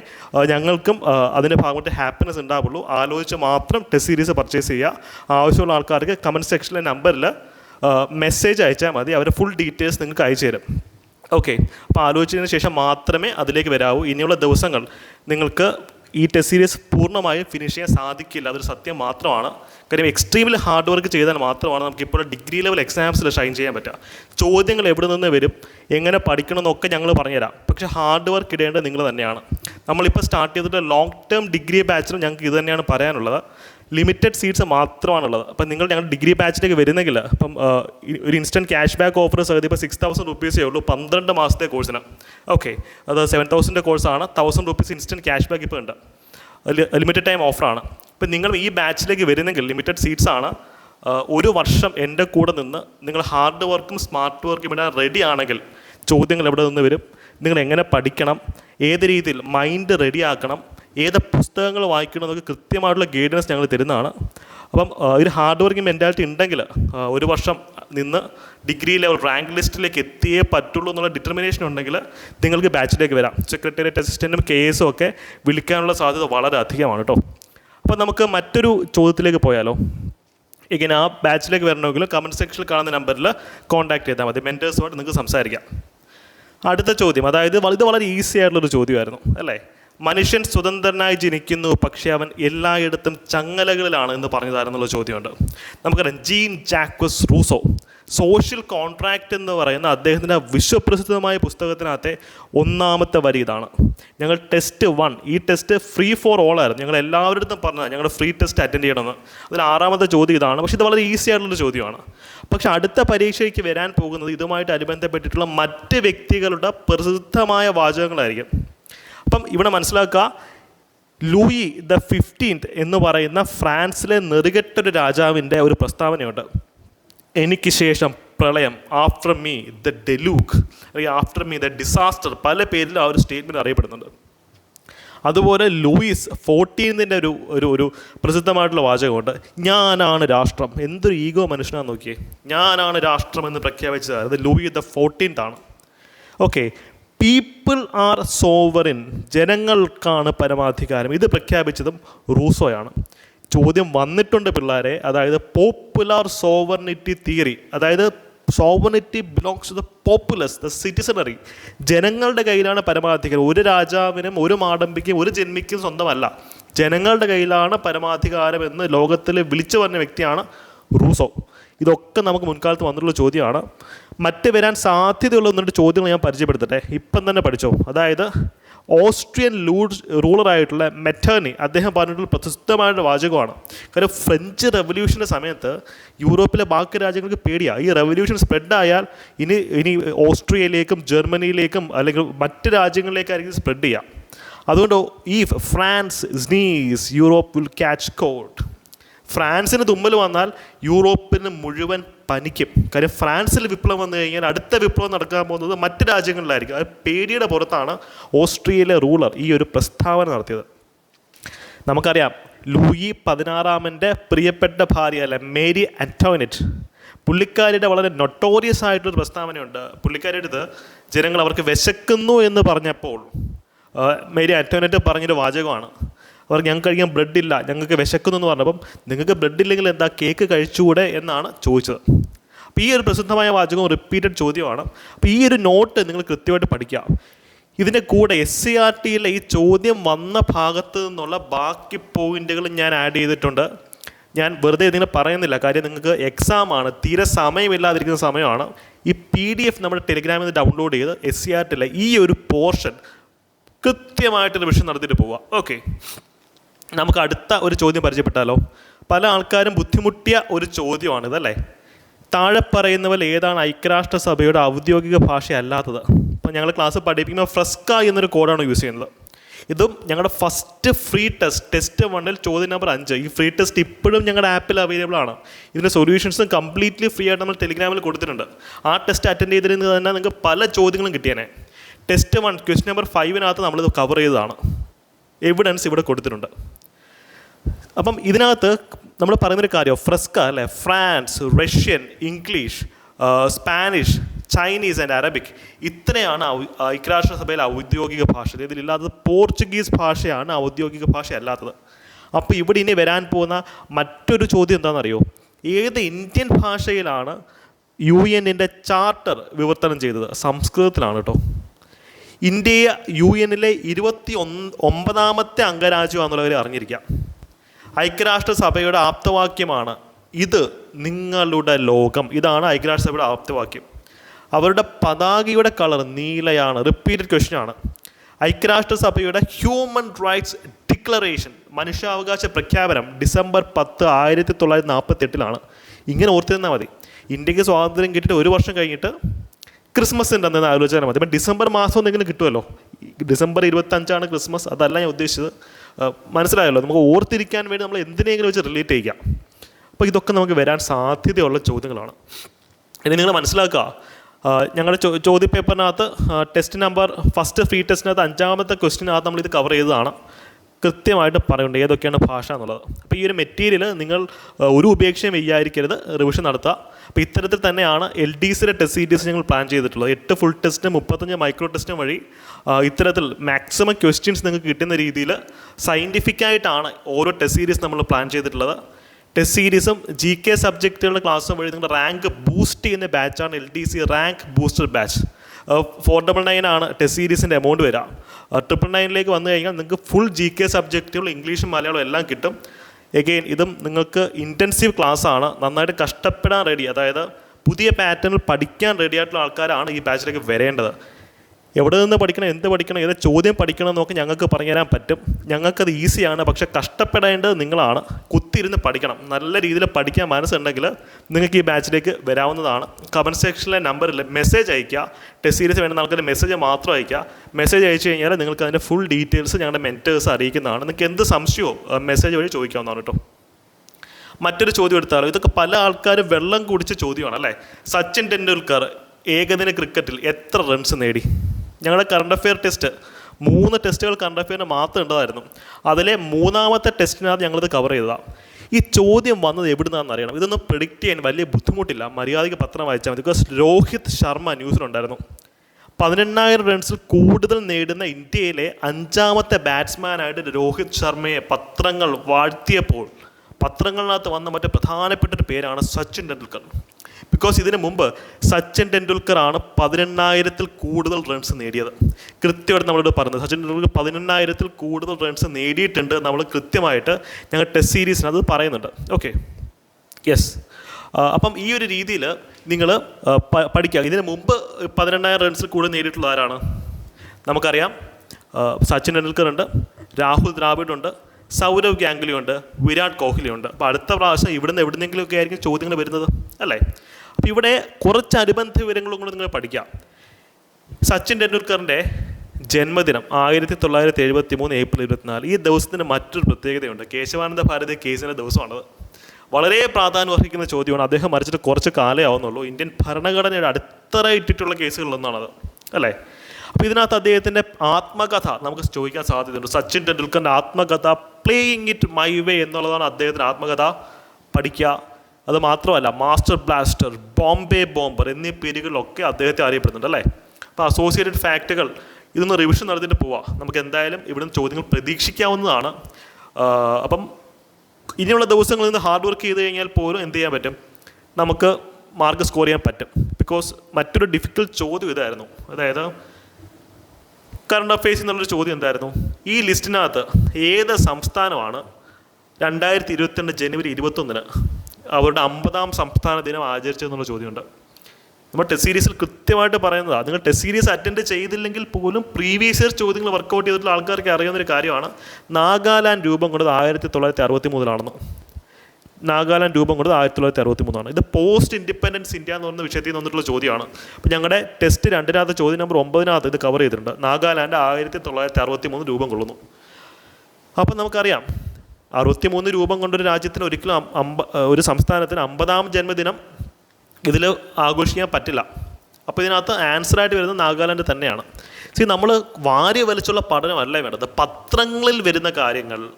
A: ഞങ്ങൾക്കും അതിന്റെ ഭാഗമായിട്ട് ഹാപ്പിനെസ് ഉണ്ടാവുള്ളൂ. ആലോചിച്ച് മാത്രം ടെസ്റ്റ് സീരീസ് പർച്ചേസ് ചെയ്യുക. ആവശ്യമുള്ള ആൾക്കാർക്ക് കമന്റ് സെക്ഷനിലെ നമ്പറിൽ മെസ്സേജ് അയച്ചാൽ മതി. അവർ ഫുൾ ഡീറ്റെയിൽസ് നിങ്ങൾക്ക് അയച്ചു തരും. ഓക്കെ അപ്പോൾ ആലോചിച്ചതിന് ശേഷം മാത്രമേ അതിലേക്ക് വരാവൂ. ഇനിയുള്ള ദിവസങ്ങൾ നിങ്ങൾക്ക് ഈ ടെസ്റ്റ് സീരീസ് പൂർണമായും ഫിനിഷ് ചെയ്യാൻ സാധിക്കില്ല. അതൊരു സത്യം മാത്രമാണ്. കാര്യം എക്സ്ട്രീമിൽ ഹാർഡ് വർക്ക് ചെയ്താൽ മാത്രമാണ് നമുക്ക് ഇപ്പോൾ ഡിഗ്രി ലെവൽ എക്സാംസിൽ ഷൈൻ ചെയ്യാൻ പറ്റുക. ചോദ്യങ്ങൾ എവിടെ നിന്ന് വരും എങ്ങനെ പഠിക്കണം എന്നൊക്കെ ഞങ്ങൾ പറഞ്ഞുതരാം. പക്ഷേ ഹാർഡ് വർക്ക് ഇടേണ്ടത് നിങ്ങൾ തന്നെയാണ്. നമ്മളിപ്പോൾ സ്റ്റാർട്ട് ചെയ്തിട്ട് ലോങ് ടേം ഡിഗ്രി ബാച്ചിലും ഞങ്ങൾക്ക് ഇത് തന്നെയാണ് പറയാനുള്ളത്. ലിമിറ്റഡ് സീറ്റ്സ് മാത്രമാണുള്ളത്. അപ്പം നിങ്ങൾ ഞങ്ങൾ ഡിഗ്രി ബാച്ചിലേക്ക് വരുന്നെങ്കിൽ അപ്പം ഒരു ഇൻസ്റ്റന്റ് ക്യാഷ് ബാക്ക് ഓഫർ സഹിതം ഇപ്പോൾ സിക്സ് തൗസൻഡ് റുപ്പീസേ ഉള്ളൂ പന്ത്രണ്ട് മാസത്തെ കോഴ്സിന് ഓക്കെ അത് സെവൻ തൗസൻഡ് കോഴ്സാണ് thousand rupees instant cash back ഇപ്പോൾ ഉണ്ട്. ലിമിറ്റഡ് ടൈം ഓഫറാണ് ഇപ്പം നിങ്ങൾ ഈ ബാച്ചിലേക്ക് വരുന്നെങ്കിൽ ലിമിറ്റഡ് സീറ്റ്സ് ആണ്. ഒരു വർഷം എന്റെ കൂടെ നിന്ന് നിങ്ങൾ ഹാർഡ് വർക്കും സ്മാർട്ട് വർക്കും ഇവിടെ റെഡി ആണെങ്കിൽ ചോദ്യങ്ങൾ എവിടെ നിന്ന് വരും? നിങ്ങൾ എങ്ങനെ പഠിക്കണം? ഏത് രീതിയിൽ മൈൻഡ് റെഡിയാക്കണം ഏത് പുസ്തകങ്ങൾ വായിക്കണം എന്നൊക്കെ കൃത്യമായിട്ടുള്ള ഗൈഡൻസ് ഞങ്ങൾ തരുന്നതാണ്. അപ്പം ഒരു ഹാർഡ് വർക്കിംഗ് മെന്റാലിറ്റി ഉണ്ടെങ്കിൽ ഒരു വർഷം നിന്ന് ഡിഗ്രി ലെവൽ റാങ്ക് ലിസ്റ്റിലേക്ക് എത്തിയേ പറ്റുള്ളൂ എന്നുള്ള ഡിറ്റർമിനേഷൻ ഉണ്ടെങ്കിൽ നിങ്ങൾക്ക് ബാച്ചിലേക്ക് വരാം. സെക്രട്ടേറിയറ്റ് അസിസ്റ്റന്റും കെ എസും ഒക്കെ വിളിക്കാനുള്ള സാധ്യത വളരെ അധികമാണ് കേട്ടോ അപ്പോൾ നമുക്ക് മറ്റൊരു ചോദ്യത്തിലേക്ക് പോയാലോ. ഇങ്ങനെ ആ ബാച്ചിലേക്ക് വരണമെങ്കിൽ കമന്റ് സെക്ഷനിൽ കാണുന്ന നമ്പറിൽ കോൺടാക്ട് ചെയ്താൽ മതി. മെന്റേഴ്സുമായിട്ട് നിങ്ങൾക്ക് സംസാരിക്കാം. അടുത്ത ചോദ്യം അതായത് ഇത് വളരെ ഈസി ആയിട്ടുള്ളൊരു ചോദ്യമായിരുന്നു അല്ലേ? മനുഷ്യൻ സ്വതന്ത്രനായി ജനിക്കുന്നു പക്ഷേ അവൻ എല്ലായിടത്തും ചങ്ങലകളിലാണ് എന്ന് പറഞ്ഞതായിരുന്നുള്ള ചോദ്യമുണ്ട്. നമുക്കറിയാം Jean Jacques Rousseau social contract എന്ന് പറയുന്ന അദ്ദേഹത്തിന്റെ വിശ്വപ്രസിദ്ധമായ പുസ്തകത്തിനകത്തെ ഒന്നാമത്തെ വരി ഇതാണ്. ഞങ്ങൾ ടെസ്റ്റ് വൺ ഈ ടെസ്റ്റ് ഫ്രീ ഫോർ ഓൾ ആയിരുന്നു. ഞങ്ങൾ എല്ലാവരുടെ പറഞ്ഞത് ഞങ്ങൾ ഫ്രീ ടെസ്റ്റ് അറ്റൻഡ് ചെയ്യണമെന്ന്. അതിൽ ആറാമത്തെ ചോദ്യം ഇതാണ്. പക്ഷേ ഇത് വളരെ ഈസി ആയിട്ടുള്ള ചോദ്യമാണ്. പക്ഷേ അടുത്ത പരീക്ഷയ്ക്ക് വരാൻ പോകുന്നത് ഇതുമായിട്ട് അനുബന്ധപ്പെട്ടിട്ടുള്ള മറ്റ് വ്യക്തികളുടെ പ്രസിദ്ധമായ വാചകങ്ങളായിരിക്കും. അപ്പം ഇവിടെ മനസ്സിലാക്കുക ലൂയി ദ ഫിഫ്റ്റീൻത്ത് എന്ന് പറയുന്ന ഫ്രാൻസിലെ നെറുകെട്ടൊരു രാജാവിന്റെ ഒരു പ്രസ്താവനയുണ്ട്. എനിക്ക് ശേഷം പ്രളയം ആഫ്റ്റർ മീ ദ ഡെലൂക്ക് അല്ലെങ്കിൽ ആഫ്റ്റർ മീ ദ ഡിസാസ്റ്റർ പല പേരിലും ആ ഒരു സ്റ്റേറ്റ്മെന്റ് അറിയപ്പെടുന്നുണ്ട്. അതുപോലെ ലൂയിസ് ഫോർട്ടീൻതിന്റെ ഒരു ഒരു ഒരു പ്രസിദ്ധമായിട്ടുള്ള വാചകമുണ്ട്. ഞാനാണ് രാഷ്ട്രം. എന്തൊരു ഈഗോ മനുഷ്യനാണെന്ന് നോക്കിയേ. ഞാനാണ് രാഷ്ട്രം എന്ന് പ്രഖ്യാപിച്ചത്. അത് ലൂയി ദ ഫോർട്ടീൻത്താണ് ഓക്കെ പീപ്പിൾ ആർ സോവറിൻ ജനങ്ങൾക്കാണ് പരമാധികാരം. ഇത് പ്രഖ്യാപിച്ചതും റൂസോയാണ്. ചോദ്യം വന്നിട്ടുണ്ട് പിള്ളേരെ. അതായത് പോപ്പുലർ സോവർണിറ്റി തിയറി അതായത് sovereignty belongs to the populace the citizenry ജനങ്ങളുടെ കയ്യിലാണ് പരമാധികാരം. ഒരു രാജാവിനും ഒരു മാടമ്പിക്കും ഒരു ജന്മിക്കും സ്വന്തമല്ല. ജനങ്ങളുടെ കയ്യിലാണ് പരമാധികാരം എന്ന് ലോകത്തിൽ വിളിച്ചു പറഞ്ഞ വ്യക്തിയാണ് റൂസോ. ഇതൊക്കെ നമുക്ക് മുൻകാലത്ത് വന്നിട്ടുള്ള ചോദ്യമാണ്. മറ്റ് വരാൻ സാധ്യതയുള്ള ഒന്നിന്റെ ചോദ്യങ്ങൾ ഞാൻ പരിചയപ്പെടുത്തട്ടെ. ഇപ്പം തന്നെ പഠിച്ചോ? അതായത് ഓസ്ട്രിയൻ ലൂഡ് റൂളറായിട്ടുള്ള മെറ്റേണി അദ്ദേഹം പറഞ്ഞിട്ടുള്ള പ്രസിദ്ധമായിട്ടുള്ള വാചകമാണ്. കാരണം ഫ്രഞ്ച് റെവല്യൂഷന്റെ സമയത്ത് യൂറോപ്പിലെ ബാക്കി രാജ്യങ്ങൾക്ക് പേടിയാണ് ഈ റെവല്യൂഷൻ സ്പ്രെഡായാൽ ഇനി ഇനി ഓസ്ട്രിയയിലേക്കും ജർമ്മനിയിലേക്കും അല്ലെങ്കിൽ മറ്റ് രാജ്യങ്ങളിലേക്കായിരിക്കും സ്പ്രെഡ് ചെയ്യുക അതുകൊണ്ട് ഈ France sneeze Europe will catch cold. ഫ്രാൻസിന് തുമ്മൽ വന്നാൽ യൂറോപ്പിന് മുഴുവൻ പനിക്കും. കാര്യം ഫ്രാൻസിൽ വിപ്ലവം വന്നു കഴിഞ്ഞാൽ അടുത്ത വിപ്ലവം നടക്കാൻ പോകുന്നത് മറ്റ് രാജ്യങ്ങളിലായിരിക്കും. അത് പേടിയുടെ പുറത്താണ് ഓസ്ട്രിയയിലെ റൂളർ ഈ ഒരു പ്രസ്താവന നടത്തിയത്. നമുക്കറിയാം ലൂയി പതിനാറാമന്റെ പ്രിയപ്പെട്ട ഭാര്യ അല്ല മേരി അന്റോണിറ്റ് പുള്ളിക്കാരിയുടെ വളരെ നൊട്ടോറിയസ് ആയിട്ടൊരു പ്രസ്താവനയുണ്ട്. പുള്ളിക്കാരിയുടെ ജനങ്ങൾ അവർക്ക് വിശക്കുന്നു എന്ന് പറഞ്ഞപ്പോൾ മേരി അന്റോണിറ്റ് പറഞ്ഞൊരു വാചകമാണ്. അവർ ഞങ്ങൾക്ക് കഴിക്കാൻ ബ്രെഡ് ഇല്ല ഞങ്ങൾക്ക് വിശക്കുന്നു എന്ന് പറഞ്ഞപ്പം നിങ്ങൾക്ക് ബ്രെഡ് ഇല്ലെങ്കിൽ എന്താ കേക്ക് കഴിച്ചുകൂടെ എന്നാണ് ചോദിച്ചത്. അപ്പോൾ ഈ ഒരു പ്രസിദ്ധമായ വാചകം റിപ്പീറ്റഡ് ചോദ്യമാണ്. അപ്പോൾ ഈ ഒരു നോട്ട് നിങ്ങൾ കൃത്യമായിട്ട് പഠിക്കുക. ഇതിന്റെ കൂടെ എസ് സി ആർ ടിയിലെ ഈ ചോദ്യം വന്ന ഭാഗത്ത് നിന്നുള്ള ബാക്കി പോയിന്റുകൾ ഞാൻ ആഡ് ചെയ്തിട്ടുണ്ട്. ഞാൻ വെറുതെ നിങ്ങൾ പറയുന്നില്ല. കാര്യം നിങ്ങൾക്ക് എക്സാം ആണ്. തീരെ സമയമില്ലാതിരിക്കുന്ന സമയമാണ്. ഈ പി ഡി എഫ് നമ്മുടെ ടെലിഗ്രാമിൽ നിന്ന് ഡൗൺലോഡ് ചെയ്ത് എസ് സി ആർ ടിയിലെ ഈ ഒരു പോർഷൻ കൃത്യമായിട്ട് റിവിഷൻ നടത്തിയിട്ട് പോവുക. ഓക്കെ നമുക്ക് അടുത്ത ഒരു ചോദ്യം പരിചയപ്പെട്ടാലോ? പല ആൾക്കാരും ബുദ്ധിമുട്ടിയ ഒരു ചോദ്യമാണ് ഇതല്ലേ താഴെ പറയുന്നവൽ ഏതാണ് ഐക്യരാഷ്ട്രസഭയുടെ ഔദ്യോഗിക ഭാഷയല്ലാത്തത്? അപ്പോൾ ഞങ്ങൾ ക്ലാസ് പഠിപ്പിക്കുമ്പോൾ ഫ്രസ്ക എന്നൊരു കോഡാണ് യൂസ് ചെയ്യുന്നത്. ഇതും ഞങ്ങളുടെ ഫസ്റ്റ് ഫ്രീ ടെസ്റ്റ് ടെസ്റ്റ് വണ്ണിൽ ചോദ്യം നമ്പർ അഞ്ച്. ഈ ഫ്രീ ടെസ്റ്റ് ഇപ്പോഴും ഞങ്ങളുടെ ആപ്പിൽ അവൈലബിൾ ആണ്. ഇതിന്റെ സൊല്യൂഷൻസും കംപ്ലീറ്റ്ലി ഫ്രീ ആയിട്ട് നമ്മൾ ടെലിഗ്രാമിൽ കൊടുത്തിട്ടുണ്ട്. ആ ടെസ്റ്റ് അറ്റൻഡ് ചെയ്തിരുന്നത് തന്നെ നിങ്ങൾക്ക് പല ചോദ്യങ്ങളും കിട്ടിയേനെ. ടെസ്റ്റ് വൺ ക്വസ്റ്റ്യൻ നമ്പർ ഫൈവിനകത്ത് നമ്മളിത് കവർ ചെയ്തതാണ്. എവിഡൻസ് ഇവിടെ കൊടുത്തിട്ടുണ്ട്. അപ്പം ഇതിനകത്ത് നമ്മൾ പറയുന്നൊരു കാര്യം ഫ്രസ്ക അല്ലേ? France Russian English Spanish Chinese and Arabic ഇത്രയാണ് ഐക്യരാഷ്ട്രസഭയിലെ ഔദ്യോഗിക ഭാഷ. ഇതിലില്ലാത്തത് പോർച്ചുഗീസ് ഭാഷയാണ് ഔദ്യോഗിക ഭാഷ അല്ലാത്തത്. അപ്പോൾ ഇവിടെ ഇനി വരാൻ പോകുന്ന മറ്റൊരു ചോദ്യം എന്താണെന്നറിയോ? ഏത് ഇന്ത്യൻ ഭാഷയിലാണ് യു എന്നിന്റെ ചാർട്ടർ വിവർത്തനം ചെയ്തത്? സംസ്കൃതത്തിലാണ് കേട്ടോ. ഇന്ത്യയെ യു എന്നിലെ ഇരുപത്തി ഒമ്പതാമത്തെ അംഗരാജ്യമാണെന്നുള്ളവർ അറിഞ്ഞിരിക്കാം. ഐക്യരാഷ്ട്രസഭയുടെ ആപ്തവാക്യമാണ് ഇത് നിങ്ങളുടെ ലോകം. ഇതാണ് ഐക്യരാഷ്ട്രസഭയുടെ ആപ്തവാക്യം. അവരുടെ പതാകയുടെ കളർ നീലയാണ് റിപ്പീറ്റഡ് ക്വസ്റ്റ്യൻ ആണ്. ഐക്യരാഷ്ട്രസഭയുടെ ഹ്യൂമൻ റൈറ്റ്സ് ഡിക്ലറേഷൻ മനുഷ്യാവകാശ പ്രഖ്യാപനം ഡിസംബർ പത്ത് ആയിരത്തി തൊള്ളായിരത്തി നാൽപ്പത്തി എട്ടിലാണ് ഇങ്ങനെ ഓർത്തിരുന്നാൽ മതി. ഇന്ത്യയ്ക്ക് സ്വാതന്ത്ര്യം കിട്ടിയിട്ട് ഒരു വർഷം കഴിഞ്ഞിട്ട് ക്രിസ്മസിന്റെ അന്ന് ആലോചിച്ചാൽ മതി. ഇപ്പം ഡിസംബർ മാസം എന്തെങ്കിലും കിട്ടുമല്ലോ. ഡിസംബർ ഇരുപത്തഞ്ചാണ് ക്രിസ്മസ് അതല്ല ഞാൻ ഉദ്ദേശിച്ചത്. മനസ്സിലായല്ലോ? നമുക്ക് ഓർത്തിരിക്കാൻ വേണ്ടി നമ്മൾ എന്തിനെങ്കിലും വെച്ച് റിലേറ്റ് ചെയ്യാം അപ്പോൾ ഇതൊക്കെ നമുക്ക് വരാൻ സാധ്യതയുള്ള ചോദ്യങ്ങളാണ്. ഇത് നിങ്ങൾ മനസ്സിലാക്കുക ഞങ്ങളുടെ ചോ ചോദ്യ പേപ്പറിനകത്ത് ടെസ്റ്റ് നമ്പർ ഫസ്റ്റ് ഫ്രീ ടെസ്റ്റിനകത്ത് അഞ്ചാമത്തെ ക്വസ്റ്റിനകത്ത് നമ്മളിത് കവർ ചെയ്തതാണ്. കൃത്യമായിട്ട് പറയുന്നുണ്ട് ഏതൊക്കെയാണ് ഭാഷ എന്നുള്ളത്. അപ്പോൾ ഈ ഒരു മെറ്റീരിയൽ നിങ്ങൾ ഒരു ഉപേക്ഷയും വയ്യായിരിക്കരുത്. റിവിഷൻ നടത്തുക അപ്പോൾ ഇത്തരത്തിൽ തന്നെയാണ് എൽ ഡി സിയുടെ ടെസ്റ്റ് സീരീസ് ഞങ്ങൾ പ്ലാൻ ചെയ്തിട്ടുള്ളത്. എട്ട് ഫുൾ ടെസ്റ്റും മുപ്പത്തഞ്ച് മൈക്രോ ടെസ്റ്റും വഴി ഇത്തരത്തിൽ മാക്സിമം ക്വസ്റ്റ്യൻസ് നിങ്ങൾക്ക് കിട്ടുന്ന രീതിയിൽ സയന്റിഫിക്കായിട്ടാണ് ഓരോ ടെസ്റ്റ് സീരീസ് നമ്മൾ പ്ലാൻ ചെയ്തിട്ടുള്ളത്. ടെസ്റ്റ് സീരീസും ജി കെ സബ്ജക്റ്റുകളുടെ ക്ലാസ്സും വഴി നിങ്ങളുടെ റാങ്ക് ബൂസ്റ്റ് ചെയ്യുന്ന ബാച്ചാണ് L D C rank booster batch four double nine ആണ് ടെസ്റ്റ് സീരീസിന്റെ എമൗണ്ട് വരിക. ട്രിപ്പിൾ നയനിലേക്ക് വന്നു കഴിഞ്ഞാൽ നിങ്ങൾക്ക് ഫുൾ ജി കെ സബ്ജക്റ്റുകൾ ഇംഗ്ലീഷും മലയാളവും എല്ലാം കിട്ടും. എഗെയിൻ ഇതും നിങ്ങൾക്ക് ഇന്റൻസീവ് ക്ലാസ് ആണ്. നന്നായിട്ട് കഷ്ടപ്പെടാൻ റെഡി അതായത് പുതിയ പാറ്റേണിൽ പഠിക്കാൻ റെഡി ആയിട്ടുള്ള ആൾക്കാരാണ് ഈ ബാച്ചിലേക്ക് വരേണ്ടത്. എവിടെ നിന്ന് പഠിക്കണം എന്ത് പഠിക്കണം ഏത് ചോദ്യം പഠിക്കണം എന്നൊക്കെ ഞങ്ങൾക്ക് പറഞ്ഞുതരാൻ പറ്റും. ഞങ്ങൾക്കത് ഈസിയാണ് പക്ഷെ കഷ്ടപ്പെടേണ്ടത് നിങ്ങളാണ്. കുത്തിയിരുന്ന് പഠിക്കണം. നല്ല രീതിയിൽ പഠിക്കാൻ മനസ്സുണ്ടെങ്കിൽ നിങ്ങൾക്ക് ഈ ബാച്ചിലേക്ക് വരാവുന്നതാണ്. കമന്റ് സെക്ഷനിലെ നമ്പറിൽ മെസ്സേജ് അയക്കുക ടെസ്റ്റ് സീരീസ് വേണ്ട ആൾക്കാർ മെസ്സേജ് മാത്രം അയക്കുക മെസ്സേജ് അയച്ചു കഴിഞ്ഞാൽ നിങ്ങൾക്ക് അതിന്റെ ഫുൾ ഡീറ്റെയിൽസ് ഞങ്ങളുടെ മെന്റേഴ്സ് അറിയിക്കുന്നതാണ്. നിങ്ങൾക്ക് എന്ത് സംശയമോ മെസ്സേജ് വഴി ചോദിക്കാവുന്നതാണ് കേട്ടോ. മറ്റൊരു ചോദ്യം എടുത്താലോ ഇതൊക്കെ പല ആൾക്കാരും വെള്ളം കുടിച്ച ചോദ്യമാണ് അല്ലേ? സച്ചിൻ ടെണ്ടുൽക്കർ ഏകദിന ക്രിക്കറ്റിൽ എത്ര റൺസ് നേടി? ഞങ്ങളുടെ കറണ്ട് അഫെയർ ടെസ്റ്റ് മൂന്ന് ടെസ്റ്റുകൾ കറണ്ട് അഫെയറിന് മാത്രം ഉണ്ടതായിരുന്നു അതിലെ മൂന്നാമത്തെ ടെസ്റ്റിനകത്ത് ഞങ്ങളിത് കവർ ചെയ്തതാണ് ഈ ചോദ്യം വന്നത് എവിടുന്നാണെന്ന് അറിയണം. ഇതൊന്നും പ്രിഡിക്റ്റ് ചെയ്യാൻ വലിയ ബുദ്ധിമുട്ടില്ല. മര്യാദയ്ക്ക് പത്രം വായിച്ചാൽ മതി. ബിക്കോസ് രോഹിത് ശർമ്മ ന്യൂസിലുണ്ടായിരുന്നു പതിനെണ്ണായിരം റൺസിൽ കൂടുതൽ നേടുന്ന ഇന്ത്യയിലെ അഞ്ചാമത്തെ ബാറ്റ്സ്മാനായിട്ട് രോഹിത് ശർമ്മയെ പത്രങ്ങൾ വാഴ്ത്തിയപ്പോൾ പത്രങ്ങളിനകത്ത് വന്ന മറ്റു പ്രധാനപ്പെട്ട ഒരു പേരാണ് സച്ചിൻ ടെണ്ടുൽക്കർ. ബിക്കോസ് ഇതിന് മുമ്പ് സച്ചിൻ ടെണ്ടുൽക്കർ ആണ് പതിനെണ്ണായിരത്തിൽ കൂടുതൽ റൺസ് നേടിയത്. കൃത്യമായിട്ട് നമ്മളോട് പറഞ്ഞത് സച്ചിൻ ടെണ്ടുൽക്കർ പതിനെണ്ണായിരത്തിൽ കൂടുതൽ റൺസ് നേടിയിട്ടുണ്ട് നമ്മൾ കൃത്യമായിട്ട് ഞങ്ങൾ ടെസ്റ്റ് സീരീസിന് അത് പറയുന്നുണ്ട്. ഓക്കെ യെസ് അപ്പം ഈ ഒരു രീതിയിൽ നിങ്ങൾ പഠിക്കുക. ഇതിന് മുമ്പ് പതിനെണ്ണായിരം റൺസിൽ കൂടുതൽ നേടിയിട്ടുള്ള ആരാണ്? നമുക്കറിയാം. സച്ചിൻ ടെണ്ടുൽക്കർ ഉണ്ട് രാഹുൽ ദ്രാവിഡ് ഉണ്ട് സൗരവ് ഗാംഗുലിയുണ്ട് വിരാട് കോഹ്ലിയുണ്ട്. അപ്പോൾ അടുത്ത പ്രാവശ്യം ഇവിടുന്ന് എവിടുന്നെങ്കിലുമൊക്കെ ആയിരിക്കും ചോദ്യങ്ങൾ വരുന്നത് അല്ലേ? ഇവിടെ കുറച്ച് അനുബന്ധ വിവരങ്ങളും കൂടെ നിങ്ങൾ പഠിക്കാം. സച്ചിൻ ടെണ്ടുൽക്കറിന്റെ ജന്മദിനം ആയിരത്തി തൊള്ളായിരത്തി എഴുപത്തി മൂന്ന് ഏപ്രിൽ ഇരുപത്തിനാല്. ഈ ദിവസത്തിന് മറ്റൊരു പ്രത്യേകതയുണ്ട്. കേശവാനന്ദ ഭാരതി കേസിന്റെ ദിവസമാണത്. വളരെ പ്രാധാന്യം അർഹിക്കുന്ന ചോദ്യമാണ്. അദ്ദേഹം മരിച്ചിട്ട് കുറച്ച് കാലേ ആവുന്നുള്ളൂ. ഇന്ത്യൻ ഭരണഘടനയുടെ അടിത്തറ ഇട്ടിട്ടുള്ള കേസുകളിലൊന്നാണത്. അല്ലേ? അപ്പോൾ ഇതിനകത്ത് അദ്ദേഹത്തിന്റെ ആത്മകഥ നമുക്ക് ചോദിക്കാൻ സാധ്യതയുണ്ട്. സച്ചിൻ ടെണ്ടുൽക്കറിന്റെ ആത്മകഥ പ്ലേയിങ് ഇറ്റ് മൈ വേ എന്നുള്ളതാണ് അദ്ദേഹത്തിന്റെ ആത്മകഥ. പഠിക്കുക. അത് മാത്രമല്ല മാസ്റ്റർ ബ്ലാസ്റ്റർ ബോംബെ ബോംബർ എന്നീ പേരുകളിലൊക്കെ അദ്ദേഹത്തെ അറിയപ്പെടുന്നുണ്ട് അല്ലേ? അപ്പോൾ അസോസിയേറ്റഡ് ഫാക്റ്റുകൾ ഇതൊന്ന് റിവിഷൻ നടത്തിയിട്ട് പോവാം. നമുക്ക് എന്തായാലും ഇവിടുന്ന് ചോദ്യങ്ങൾ പ്രതീക്ഷിക്കാവുന്നതാണ്. അപ്പം ഇനിയുള്ള ദിവസങ്ങളിൽ നിന്ന് ഹാർഡ് വർക്ക് ചെയ്ത് കഴിഞ്ഞാൽ പോലും എന്ത് ചെയ്യാൻ പറ്റും? നമുക്ക് മാർക്ക് സ്കോർ ചെയ്യാൻ പറ്റും. ബിക്കോസ് മറ്റൊരു ഡിഫിക്കൽട്ട് ചോദ്യം ഇതായിരുന്നു. അതായത് കറണ്ട് അഫയേഴ്സ് എന്നുള്ളൊരു ചോദ്യം എന്തായിരുന്നു? ഈ ലിസ്റ്റിനകത്ത് ഏത് സംസ്ഥാനമാണ് രണ്ടായിരത്തി ഇരുപത്തിരണ്ട് ജനുവരി ഇരുപത്തൊന്നിന് അവരുടെ അമ്പതാം സംസ്ഥാന ദിനം ആചരിച്ചതെന്നുള്ള ചോദ്യമുണ്ട്. നമ്മൾ ടെസ്റ്റ് സീരീസിൽ കൃത്യമായിട്ട് പറയുന്നത് നിങ്ങൾ ടെസ്റ്റ് സീരീസ് അറ്റൻഡ് ചെയ്തില്ലെങ്കിൽ പോലും പ്രീവിയസ് ഇയർ ചോദ്യങ്ങൾ വർക്കൗട്ട് ചെയ്തിട്ടുള്ള ആൾക്കാർക്ക് അറിയാവുന്ന ഒരു കാര്യമാണ് നാഗാലാൻഡ് രൂപം കൊണ്ടത് ആയിരത്തി തൊള്ളായിരത്തി അറുപത്തി മൂന്നിലാണെന്ന് നാഗാലാൻഡ് രൂപം കൊണ്ടത് ആയിരത്തി തൊള്ളായിരത്തി അറുപത്തി മൂന്നാണ് ഇത് പോസ്റ്റ് ഇൻഡിപെൻഡൻസ് ഇന്ത്യ എന്ന് പറയുന്ന വിഷയത്തിൽ വന്നിട്ടുള്ള ചോദ്യമാണ്. അപ്പോൾ ഞങ്ങളുടെ ടെസ്റ്റ് രണ്ടിനകത്ത് ചോദ്യം നമ്പർ ഒമ്പതിനകത്ത് ഇത് കവർ ചെയ്തിട്ടുണ്ട്. നാഗാലാൻഡ് ആയിരത്തി തൊള്ളായിരത്തി അറുപത്തി മൂന്ന് രൂപം കൊള്ളുന്നു. അപ്പം നമുക്കറിയാം അറുപത്തിമൂന്ന് രൂപം കൊണ്ടൊരു രാജ്യത്തിന് ഒരിക്കലും അമ്പ ഒരു സംസ്ഥാനത്തിന് അമ്പതാം ജന്മദിനം ഇതിൽ ആഘോഷിക്കാൻ പറ്റില്ല. അപ്പോൾ ഇതിനകത്ത് ആൻസറായിട്ട് വരുന്നത് നാഗാലാൻഡ് തന്നെയാണ്. സി നമ്മൾ വാരി വലിച്ചുള്ള പഠനമല്ല വേണ്ടത്. പത്രങ്ങളിൽ വരുന്ന കാര്യങ്ങൾ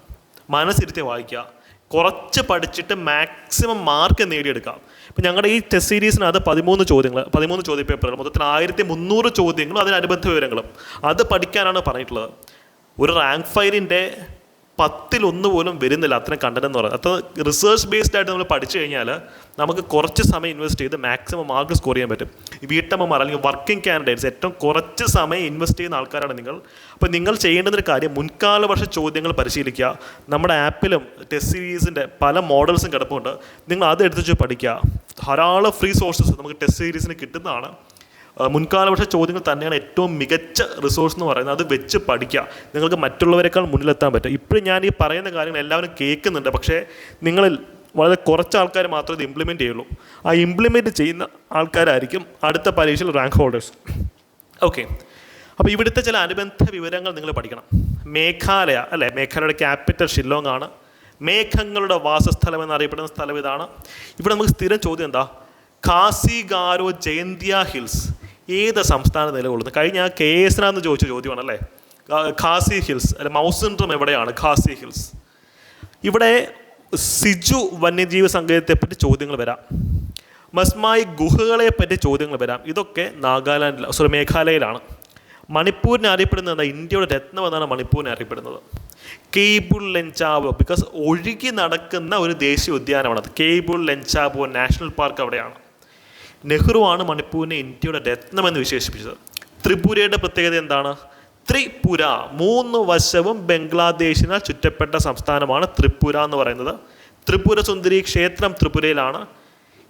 A: മനസ്സിരുത്തി വായിക്കുക. കുറച്ച് പഠിച്ചിട്ട് മാക്സിമം മാർക്ക് നേടിയെടുക്കാം ഇപ്പം ഞങ്ങളുടെ ഈ ടെസ്റ്റ് സീരീസിനകത്ത് പതിമൂന്ന് ചോദ്യങ്ങൾ പതിമൂന്ന് ചോദ്യ പേപ്പറുകൾ മൊത്തത്തിൽ ആയിരത്തി മുന്നൂറ് ചോദ്യങ്ങളും അതിനനുബന്ധ വിവരങ്ങളും. അത് പഠിക്കാനാണ് പറഞ്ഞിട്ടുള്ളത്. ഒരു റാങ്ക് ഫയലിന്റെ പത്തിലൊന്ന് പോലും വരുന്നില്ല അത്രയും കണ്ടന്റ് എന്ന് പറയുന്നത്. അത്ര റിസർച്ച് ബേസ്ഡ് ആയിട്ട് നമ്മൾ പഠിച്ചു കഴിഞ്ഞാൽ നമുക്ക് കുറച്ച് സമയം ഇൻവെസ്റ്റ് ചെയ്ത് മാക്സിമം മാർക്ക് സ്കോർ ചെയ്യാൻ പറ്റും. വീട്ടമ്മമാർ അല്ലെങ്കിൽ വർക്കിംഗ് കാൻഡിഡേറ്റ്സ് ഏറ്റവും കുറച്ച് സമയം ഇൻവെസ്റ്റ് ചെയ്യുന്ന ആൾക്കാരാണ് നിങ്ങൾ. അപ്പോൾ നിങ്ങൾ ചെയ്യേണ്ടുന്നൊരു കാര്യം മുൻകാല വർഷ ചോദ്യങ്ങൾ പരിശീലിക്കുക. നമ്മുടെ ആപ്പിലും ടെസ്റ്റ് സീരീസിന്റെ പല മോഡൽസും കിടപ്പുണ്ട്. നിങ്ങൾ അത് വെച്ച് പഠിക്കുക. ധാരാളം ഫ്രീ സോഴ്സസ് നമുക്ക് ടെസ്റ്റ് സീരീസിന് കിട്ടുന്നതാണ്. ആ, മുൻകാല വർഷ ചോദ്യങ്ങൾ തന്നെയാണ് ഏറ്റവും മികച്ച റിസോഴ്സ് എന്ന് പറയുന്നത്. അത് വെച്ച് പഠിക്കുക. നിങ്ങൾക്ക് മറ്റുള്ളവരെക്കാൾ മുന്നിലെത്താൻ പറ്റും. ഇപ്പോഴും ഞാൻ ഈ പറയുന്ന കാര്യങ്ങൾ എല്ലാവരും കേൾക്കുന്നുണ്ട്. പക്ഷേ നിങ്ങളിൽ വളരെ കുറച്ച് ആൾക്കാർ മാത്രമേ ഇത് ഇംപ്ലിമെന്റ് ചെയ്യുള്ളൂ. ആ ഇംപ്ലിമെന്റ് ചെയ്യുന്ന ആൾക്കാരായിരിക്കും അടുത്ത പരീക്ഷയിൽ റാങ്ക് ഹോൾഡേഴ്സ് ഓക്കെ അപ്പോൾ ഇവിടുത്തെ ചില അനുബന്ധ വിവരങ്ങൾ നിങ്ങൾ പഠിക്കണം. മേഘാലയ അല്ലേ? മേഘാലയയുടെ ക്യാപിറ്റൽ ഷില്ലോങ് ആണ്. മേഘങ്ങളുടെ വാസസ്ഥലം എന്നറിയപ്പെടുന്ന സ്ഥലം ഇതാണ്. ഇവിടെ നമുക്ക് സ്ഥിരം ചോദ്യം എന്താ? കാസിഗാരോ ജയന്തിയ ഹിൽസ്. ഏത് സംസ്ഥാനം നിലകൊള്ളുന്നു? കഴിഞ്ഞ കെ എസിനാന്ന് ചോദിച്ച ചോദ്യമാണല്ലേ? ഖാസി ഹിൽസ് അല്ലെ മൗസിൻഡ്രം എവിടെയാണ്? ഖാസി ഹിൽസ്. ഇവിടെ സിജു വന്യജീവി സങ്കേതത്തെപ്പറ്റി ചോദ്യങ്ങൾ വരാം. മസ്മായി ഗുഹകളെ പറ്റി ചോദ്യങ്ങൾ വരാം. ഇതൊക്കെ നാഗാലാൻഡിൽ സോറി മേഘാലയയിലാണ്. മണിപ്പൂരിനെ അറിയപ്പെടുന്നത് ഇന്ത്യയുടെ രത്നം എന്നാണ് മണിപ്പൂരിനെ അറിയപ്പെടുന്നത്. കേബിൾ ലെഞ്ചാബോ ബിക്കോസ് ഒഴുകി നടക്കുന്ന ഒരു ദേശീയ ഉദ്യാനമാണ് കേബിൾ ലെൻചാവോ നാഷണൽ പാർക്ക് അവിടെയാണ്. നെഹ്റുവാണ് മണിപ്പൂരിനെ ഇന്ത്യയുടെ രത്നമെന്ന് വിശേഷിപ്പിച്ചത്. ത്രിപുരയുടെ പ്രത്യേകത എന്താണ്? ത്രിപുര മൂന്ന് വശവും ബംഗ്ലാദേശിനാൽ ചുറ്റപ്പെട്ട സംസ്ഥാനമാണ് ത്രിപുര എന്ന് പറയുന്നത്. ത്രിപുര സുന്ദരി ക്ഷേത്രം ത്രിപുരയിലാണ്.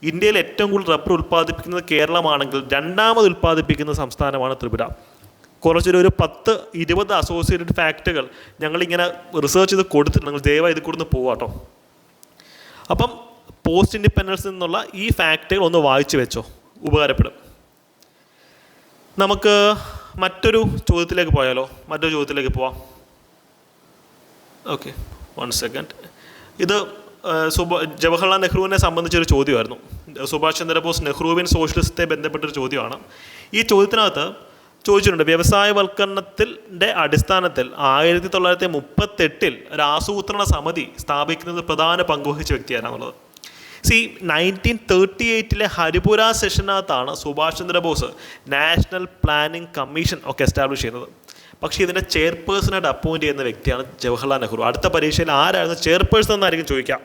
A: ഇന്ത്യയിൽ ഏറ്റവും കൂടുതൽ റബ്ബർ ഉൽപ്പാദിപ്പിക്കുന്നത് കേരളമാണെങ്കിൽ രണ്ടാമത് ഉൽപ്പാദിപ്പിക്കുന്ന സംസ്ഥാനമാണ് ത്രിപുര. കുറച്ചൊരു ഒരു പത്ത് ഇരുപത് അസോസിയേറ്റഡ് ഫാക്റ്റുകൾ ഞങ്ങളിങ്ങനെ റിസർച്ച് ചെയ്ത് കൊടുത്തിട്ടുണ്ട്. നിങ്ങൾ ദയവായി ഇത് കൊടുന്ന് പോവാട്ടോ. അപ്പം പോസ്റ്റ് ഇൻഡിപെൻഡൻസ് നിന്നുള്ള ഈ ഫാക്റ്റുകൾ ഒന്ന് വായിച്ചു വെച്ചോ. ഉപകാരപ്പെടും. നമുക്ക് മറ്റൊരു ചോദ്യത്തിലേക്ക് പോയാലോ? മറ്റൊരു ചോദ്യത്തിലേക്ക് പോവാം. ഓക്കെ വൺ സെക്കൻഡ് ഇത് സുഭ ജവഹർലാൽ നെഹ്റുവിനെ സംബന്ധിച്ചൊരു ചോദ്യമായിരുന്നു. സുഭാഷ് ചന്ദ്രബോസ് നെഹ്റുവിൻ സോഷ്യലിസത്തെ ബന്ധപ്പെട്ടൊരു ചോദ്യമാണ്. ഈ ചോദ്യത്തിനകത്ത് ചോദിച്ചിട്ടുണ്ട് വ്യവസായവൽക്കരണത്തിന്റെ അടിസ്ഥാനത്തിൽ ആയിരത്തി തൊള്ളായിരത്തി മുപ്പത്തെട്ടിൽ ഒരു ആസൂത്രണ സമിതി സ്ഥാപിക്കുന്നത് പ്രധാന പങ്കുവഹിച്ച വ്യക്തിയാണെന്നുള്ളത് സി നയന്റീൻ തേർട്ടി എയ്റ്റിലെ Haripura സെഷനകത്താണ് Subhash Chandrabose national planning commission ഒക്കെ എസ്റ്റാബ്ലിഷ് ചെയ്യുന്നത്. പക്ഷേ ഇതിന്റെ ചെയർപേഴ്സണായിട്ട് അപ്പോയിന്റ് ചെയ്യുന്ന വ്യക്തിയാണ് ജവഹർലാൽ നെഹ്റു. അടുത്ത പരീക്ഷയിൽ ആരായിരുന്നു ചെയർപേഴ്സൺ എന്നായിരിക്കും ചോദിക്കാം.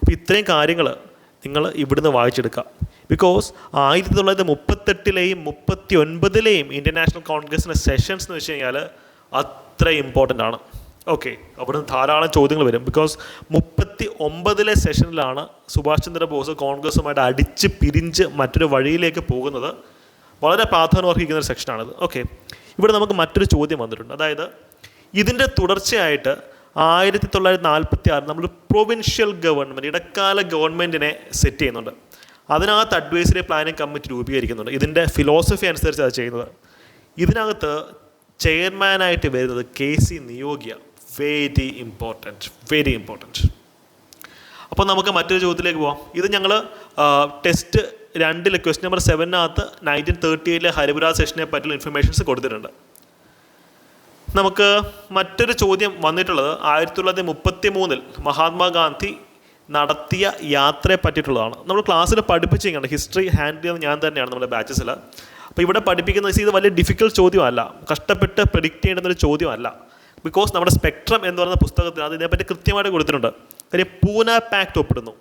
A: അപ്പോൾ ഇത്രയും കാര്യങ്ങൾ നിങ്ങൾ ഇവിടുന്ന് വായിച്ചെടുക്കുക. ബിക്കോസ് ആയിരത്തി തൊള്ളായിരത്തി മുപ്പത്തെട്ടിലെയും മുപ്പത്തി ഒൻപതിലെയും ഇന്ത്യൻ നാഷണൽ കോൺഗ്രസിന്റെ സെഷൻസ് എന്ന് വെച്ച് കഴിഞ്ഞാൽ അത്ര ഇമ്പോർട്ടന്റ് ആണ്. ഓക്കെ അവിടുന്ന് ധാരാളം ചോദ്യങ്ങൾ വരും. ബിക്കോസ് മുപ്പത്തി ഒമ്പതിലെ സെഷനിലാണ് സുഭാഷ് ചന്ദ്രബോസ് കോൺഗ്രസുമായിട്ട് അടിച്ച് പിരിഞ്ച് മറ്റൊരു വഴിയിലേക്ക് പോകുന്നത്. വളരെ പ്രാധാന്യം അർഹിക്കുന്ന ഒരു സെക്ഷനാണിത് ഓക്കെ ഇവിടെ നമുക്ക് മറ്റൊരു ചോദ്യം വന്നിട്ടുണ്ട്. അതായത് ഇതിന്റെ തുടർച്ചയായിട്ട് ആയിരത്തി തൊള്ളായിരത്തി നാൽപ്പത്തി ആറ് നമ്മൾ പ്രൊവിൻഷ്യൽ ഗവൺമെന്റ് ഇടക്കാല ഗവൺമെന്റിനെ സെറ്റ് ചെയ്യുന്നുണ്ട്. അതിനകത്ത് അഡ്വൈസറി പ്ലാനിംഗ് കമ്മിറ്റി രൂപീകരിക്കുന്നുണ്ട്. ഇതിന്റെ ഫിലോസഫി അനുസരിച്ച് അത് ചെയ്യുന്നത്. ഇതിനകത്ത് ചെയർമാനായിട്ട് വരുന്നത് K C നിയോഗിയ very important very important അപ്പോൾ നമുക്ക് മറ്റൊരു ചോദ്യത്തിലേക്ക് പോവാം. ഇത് ഞങ്ങൾ ടെസ്റ്റ് രണ്ടിലെ ക്വസ്റ്റ്യൻ നമ്പർ സെവനകത്ത് നയന്റീൻ തേർട്ടി എയ്റ്റിലെ ഹരിപുര സെഷനെ പറ്റിയുള്ള ഇൻഫർമേഷൻസ് കൊടുത്തിട്ടുണ്ട്. നമുക്ക് മറ്റൊരു ചോദ്യം വന്നിട്ടുള്ളത് ആയിരത്തി തൊള്ളായിരത്തി മുപ്പത്തി മൂന്നിൽ മഹാത്മാഗാന്ധി നടത്തിയ യാത്രയെ പറ്റിയിട്ടുള്ളതാണ്. നമ്മൾ ക്ലാസ്സിൽ പഠിപ്പിച്ചിരിക്കുകയാണ്. ഹിസ്റ്ററി ഹാൻഡിൽ ഞാൻ തന്നെയാണ് നമ്മുടെ ബാച്ചസിൽ അപ്പോൾ ഇവിടെ പഠിപ്പിക്കുന്ന ഇത് വലിയ ഡിഫിക്കൽട്ട് ചോദ്യമല്ല. കഷ്ടപ്പെട്ട് പ്രിഡിക്റ്റ് ചെയ്യേണ്ടുന്ന ഒരു ചോദ്യമല്ല. ബിക്കോസ് നമ്മുടെ സ്പെക്ട്രം എന്ന് പറയുന്ന പുസ്തകത്തിൽ അത് ഇതിനെപ്പറ്റി കൃത്യമായിട്ട് കൊടുത്തിട്ടുണ്ട്. കാര്യം പൂന പാക്ട് ഒപ്പിടുന്നു.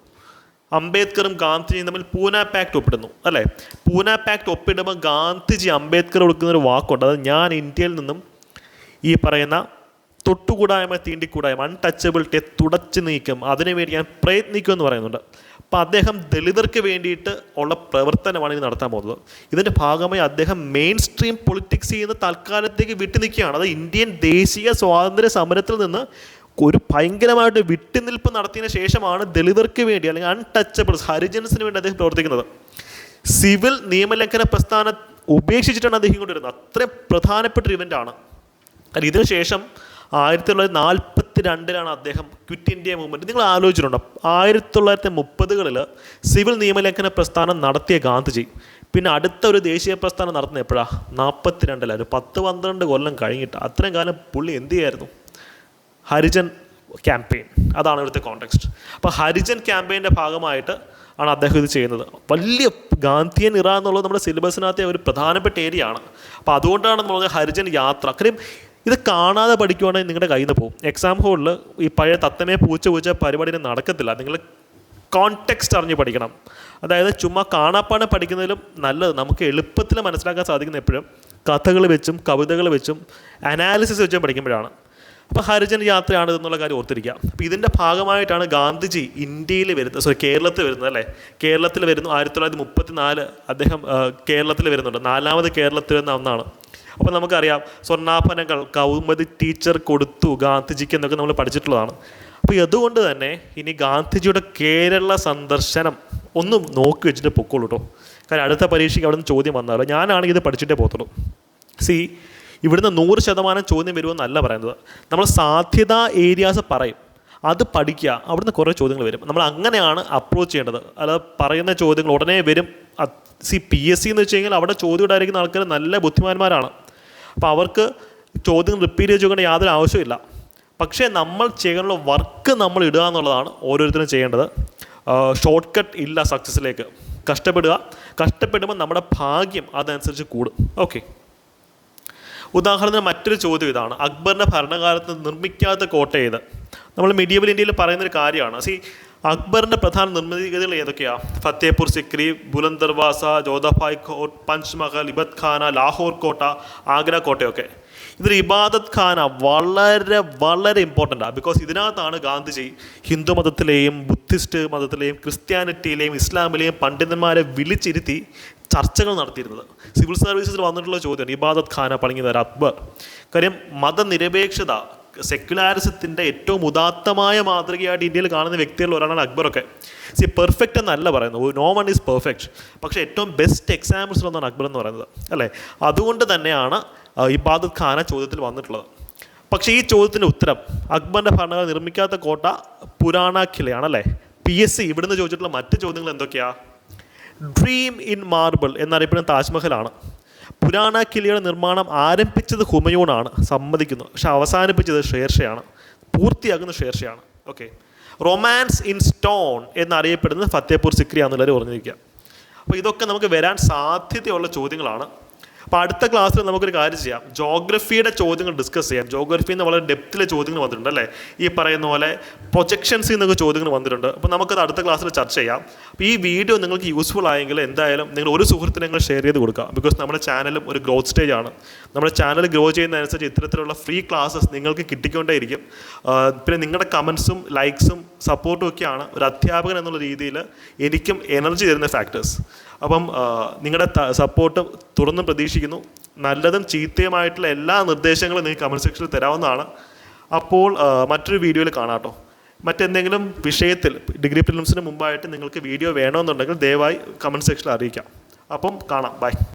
A: അംബേദ്കറും ഗാന്ധിജിയും തമ്മിൽ പൂന പാക്ട് ഒപ്പിടുന്നു അല്ലേ? പൂന പാക്ട് ഒപ്പിടുമ്പോൾ ഗാന്ധിജി അംബേദ്കർ കൊടുക്കുന്ന ഒരു വാക്കുണ്ട്. അത് ഞാൻ ഇന്ത്യയിൽ നിന്നും ഈ പറയുന്ന തൊട്ടുകൂടായ്മ തീണ്ടിക്കൂടായ്മ അൺടച്ചബിലിറ്റിയെ തുടച്ചു നീക്കും. അതിനുവേണ്ടി ഞാൻ പ്രയത്നിക്കും എന്ന് പറയുന്നുണ്ട്. അപ്പോൾ അദ്ദേഹം ദളിതർക്ക് വേണ്ടിയിട്ട് ഉള്ള പ്രവർത്തനമാണ് ഇനി നടത്താൻ പോകുന്നത്. ഇതിന്റെ ഭാഗമായി അദ്ദേഹം മെയിൻ സ്ട്രീം പൊളിറ്റിക്സ് ചെയ്യുന്ന തൽക്കാലത്തേക്ക് വിട്ടു നിൽക്കുകയാണ്. അത് ഇന്ത്യൻ ദേശീയ സ്വാതന്ത്ര്യ സമരത്തിൽ നിന്ന് ഒരു ഭയങ്കരമായിട്ട് വിട്ടുനിൽപ്പ് നടത്തിയതിന് ശേഷമാണ് ദളിതർക്ക് വേണ്ടി അല്ലെങ്കിൽ അൺടച്ചബിൾസ് ഹരിജൻസിന് വേണ്ടി അദ്ദേഹം പ്രവർത്തിക്കുന്നത്. സിവിൽ നിയമലംഘന പ്രസ്ഥാനം ഉപേക്ഷിച്ചിട്ടാണ് അദ്ദേഹം കൊണ്ടുവരുന്നത് അത്രയും പ്രധാനപ്പെട്ട ഒരു ഇവന്റാണ് കാരണം ഇതിനുശേഷം ആയിരത്തി തൊള്ളായിരത്തി നാൽപ്പത്തി രണ്ടിലാണ് അദ്ദേഹം ക്വിറ്റ് ഇന്ത്യ മൂവ്മെന്റ് നിങ്ങൾ ആലോചിച്ചിട്ടുണ്ടോ? ആയിരത്തി തൊള്ളായിരത്തി മുപ്പതുകളിൽ സിവിൽ നിയമലംഘന പ്രസ്ഥാനം നടത്തിയ ഗാന്ധിജി പിന്നെ അടുത്ത ഒരു ദേശീയ പ്രസ്ഥാനം നടത്തുന്നത് എപ്പോഴാണ് നാൽപ്പത്തി രണ്ടിലായിരുന്നു പത്ത് പന്ത്രണ്ട് കൊല്ലം കഴിഞ്ഞിട്ട് അത്രയും കാലം പുള്ളി എന്ത് ചെയ്യായിരുന്നു? ഹരിജൻ ക്യാമ്പയിൻ അതാണ് ഇവിടുത്തെ കോണ്ടെക്സ്റ്റ് അപ്പോൾ ഹരിജൻ ക്യാമ്പയിന്റെ ഭാഗമായിട്ട് ആണ് അദ്ദേഹം ഇത് ചെയ്യുന്നത്. വലിയ ഗാന്ധിയൻ ഇറ എന്നുള്ളത് നമ്മുടെ സിലബസിനകത്തെ ഒരു പ്രധാനപ്പെട്ട ഏരിയ ആണ്. അപ്പോൾ അതുകൊണ്ടാണ് നമ്മൾ ഹരിജൻ യാത്ര. കാര്യം ഇത് കാണാതെ പഠിക്കുവാണെങ്കിൽ നിങ്ങളുടെ കയ്യിൽ നിന്ന് പോകും. എക്സാം ഹോളിൽ ഈ പഴയ തത്തമേ പൂച്ച പൂച്ച പരിപാടി നടക്കത്തില്ല. നിങ്ങൾ കോണ്ടെക്സ്റ്റ് അറിഞ്ഞ് പഠിക്കണം. അതായത് ചുമ്മാ കാണാപ്പാണ് പഠിക്കുന്നതിലും നല്ലത്. നമുക്ക് എളുപ്പത്തിൽ മനസ്സിലാക്കാൻ സാധിക്കുന്ന എപ്പോഴും കഥകൾ വെച്ചും കവിതകൾ വെച്ചും അനാലിസിസ് വെച്ചും പഠിക്കുമ്പോഴാണ്. അപ്പോൾ ഹരിജൻ യാത്രയാണ് എന്നുള്ള കാര്യം ഓർത്തിരിക്കുക. അപ്പോൾ ഇതിന്റെ ഭാഗമായിട്ടാണ് ഗാന്ധിജി ഇന്ത്യയിൽ വരുന്നത്. സോറി കേരളത്തിൽ വരുന്നത് അല്ലേ? കേരളത്തിൽ വരുന്നു ആയിരത്തി തൊള്ളായിരത്തി മുപ്പത്തി നാല് അദ്ദേഹം കേരളത്തിൽ വരുന്നുണ്ട്. നാലാമത് കേരളത്തിൽ വരുന്ന ഒന്നാണ് അപ്പോൾ നമുക്കറിയാം സ്വർണാഭരണങ്ങൾ കൗമുദി ടീച്ചർ കൊടുത്തു ഗാന്ധിജിക്ക് എന്നൊക്കെ നമ്മൾ പഠിച്ചിട്ടുള്ളതാണ്. അപ്പോൾ അതുകൊണ്ട് തന്നെ ഇനി ഗാന്ധിജിയുടെ കേരള സന്ദർശനം ഒന്ന് നോക്കി വെച്ചിട്ട് പൊക്കോളൂ കേട്ടോ കാരണം അടുത്ത പരീക്ഷയ്ക്ക് അവിടെ നിന്ന് ചോദ്യം വന്നാലോ? ഞാനാണെങ്കിൽ ഇത് പഠിച്ചിട്ടേ പോത്തുള്ളൂ സി ഇവിടുന്ന് നൂറ് ശതമാനം ചോദ്യം വരുമെന്നല്ല പറയുന്നത്. നമ്മൾ സാധ്യതാ ഏരിയാസ് പറയും. അത് പഠിക്കുക അവിടുന്ന് കുറേ ചോദ്യങ്ങൾ വരും. നമ്മൾ അങ്ങനെയാണ് അപ്രോച്ച് ചെയ്യേണ്ടത്. അല്ലാതെ പറയുന്ന ചോദ്യങ്ങൾ ഉടനെ വരും. സി പി എസ് സി എന്ന് വെച്ച് കഴിഞ്ഞാൽ അവിടെ ചോദ്യം ഇടായിരിക്കുന്ന ആൾക്കാർ നല്ല ബുദ്ധിമാന്മാരാണ്. അപ്പോൾ അവർക്ക് ചോദ്യം റിപ്പീറ്റ് ചെയ്ത് യാതൊരു ആവശ്യമില്ല പക്ഷേ നമ്മൾ ചെയ്യാനുള്ള വർക്ക് നമ്മൾ ഇടുക എന്നുള്ളതാണ് ഓരോരുത്തരും ചെയ്യേണ്ടത്. ഷോർട്ട് കട്ട് ഇല്ല സക്സസ്സിലേക്ക് കഷ്ടപ്പെടുക. കഷ്ടപ്പെടുമ്പോൾ നമ്മുടെ ഭാഗ്യം അതനുസരിച്ച് കൂടും. ഓക്കെ ഉദാഹരണത്തിന് മറ്റൊരു ചോദ്യം ഇതാണ്. അക്ബറിന്റെ ഭരണകാലത്ത് നിർമ്മിക്കാത്ത കോട്ട ഏത്? നമ്മൾ മിഡീവൽ ഇന്ത്യയിൽ പറയുന്നൊരു കാര്യമാണ്. സി അക്ബറിന്റെ പ്രധാന നിർമ്മിതികൾ ഏതൊക്കെയാണ് ഫത്തേപൂർ സിക്രി ബുലന്ദർവാസ ജോധഭായ് കോട്ട് പഞ്ച്മഹൽ ഇബത് ഖാന ലാഹോർ കോട്ട ആഗ്ര കോട്ടയൊക്കെ. ഇതിൽ ഇബാദത്ത് ഖാന വളരെ വളരെ ഇമ്പോർട്ടന്റ് ആണ് ബിക്കോസ് ഇതിനകത്താണ് ഗാന്ധിജി ഹിന്ദു മതത്തിലെയും ബുദ്ധിസ്റ്റ് മതത്തിലെയും ക്രിസ്ത്യാനിറ്റിയിലെയും ഇസ്ലാമിലെയും പണ്ഡിതന്മാരെ വിളിച്ചിരുത്തി ചർച്ചകൾ നടത്തിയിരുന്നത്. സിവിൽ സർവീസസിൽ വന്നിട്ടുള്ള ചോദ്യമാണ് ഇബാദത്ത് ഖാന പണിഞ്ഞത് അക്ബർ. കാര്യം മതനിരപേക്ഷത സെക്യുലാരിസത്തിന്റെ ഏറ്റവും ഉദാത്തമായ മാതൃകയായിട്ട് ഇന്ത്യയിൽ കാണുന്ന വ്യക്തികളിൽ ഒരാളാണ് അക്ബറൊക്കെ. സി പെർഫെക്റ്റ് എന്നല്ല പറയുന്നത്. നോ വൺ ഈസ് പെർഫെക്റ്റ് പക്ഷേ ഏറ്റവും ബെസ്റ്റ് എക്സാമ്പിൾസ് ഒന്നാണ് അക്ബർ എന്ന് പറയുന്നത്. അല്ലേ? അതുകൊണ്ട് തന്നെയാണ് ഈ ഇബാദത്ത് ഖാന ചോദ്യത്തിൽ വന്നിട്ടുള്ളത്. പക്ഷേ ഈ ചോദ്യത്തിന്റെ ഉത്തരം അക്ബറിന്റെ ഭരണകാല നിർമ്മിക്കാത്ത കോട്ട പുരാണ കിലയാണല്ലേ പി എസ് സി ഇവിടുന്ന് ചോദിച്ചിട്ടുള്ള മറ്റ് ചോദ്യങ്ങൾ എന്തൊക്കെയാണ് ഡ്രീം ഇൻ മാർബിൾ എന്നറിയപ്പെടുന്ന താജ്മഹലാണ്. പുരാണ കിലിയുടെ നിർമ്മാണം ആരംഭിച്ചത് ഹുമയൂണാണ് സമ്മതിക്കുന്നു. പക്ഷെ അവസാനിപ്പിച്ചത് ഷേർഷയാണ്. പൂർത്തിയാകുന്ന ഷേർഷയാണ്. ഓക്കെ റൊമാൻസ് ഇൻ സ്റ്റോൺ എന്നറിയപ്പെടുന്നത് ഫത്തേപൂർ സിക്രി എന്നുള്ളവർ പറഞ്ഞിരിക്കുക. അപ്പോൾ ഇതൊക്കെ നമുക്ക് വരാൻ സാധ്യതയുള്ള ചോദ്യങ്ങളാണ്. അപ്പോൾ അടുത്ത ക്ലാസ്സിൽ നമുക്കൊരു കാര്യം ചെയ്യാം. ജോഗ്രഫിയുടെ ചോദ്യങ്ങൾ ഡിസ്കസ് ചെയ്യാം. ജോഗ്രഫിയിൽ നിന്ന് വളരെ ഡെപ്തിലെ ചോദ്യങ്ങൾ വന്നിട്ടുണ്ട് അല്ലേ? ഈ പറയുന്ന പോലെ പ്രൊജക്ഷൻസിൽ നിന്നൊക്കെ ചോദ്യങ്ങൾ വന്നിട്ടുണ്ട്. അപ്പോൾ നമുക്കത് അടുത്ത ക്ലാസ്സിൽ ചർച്ച ചെയ്യാം. അപ്പോൾ ഈ വീഡിയോ നിങ്ങൾക്ക് യൂസ്ഫുൾ ആയെങ്കിൽ എന്തായാലും നിങ്ങൾ ഒരു സുഹൃത്തിന് നിങ്ങൾ ഷെയർ ചെയ്ത് കൊടുക്കുക ബിക്കോസ് നമ്മുടെ ചാനലും ഒരു ഗ്രോത്ത് സ്റ്റേജ് ആണ്. നമ്മുടെ ചാനൽ ഗ്രോ ചെയ്യുന്നതനുസരിച്ച് ഇത്തരത്തിലുള്ള ഫ്രീ ക്ലാസ്സസ് നിങ്ങൾക്ക് കിട്ടിക്കൊണ്ടേയിരിക്കും. പിന്നെ നിങ്ങളുടെ കമൻസും ലൈക്സും സപ്പോർട്ടും ഒക്കെയാണ് ഒരു അധ്യാപകൻ എന്നുള്ള രീതിയിൽ എനിക്കും എനർജി തരുന്ന ഫാക്ടേഴ്സ് അപ്പം നിങ്ങളുടെ സപ്പോർട്ട് തുറന്നും പ്രതീക്ഷിക്കുന്നു. നല്ലതും ചീത്തയുമായിട്ടുള്ള എല്ലാ നിർദ്ദേശങ്ങളും നിങ്ങൾക്ക് കമന്റ് സെക്ഷനിൽ തരാവുന്നതാണ്. അപ്പോൾ മറ്റൊരു വീഡിയോയിൽ കാണാം കേട്ടോ മറ്റെന്തെങ്കിലും വിഷയത്തിൽ ഡിഗ്രി പ്രിലിംസിന് മുമ്പായിട്ട് നിങ്ങൾക്ക് വീഡിയോ വേണമെന്നുണ്ടെങ്കിൽ ദയവായി കമന്റ് സെക്ഷനിൽ അറിയിക്കാം. അപ്പം കാണാം. ബൈ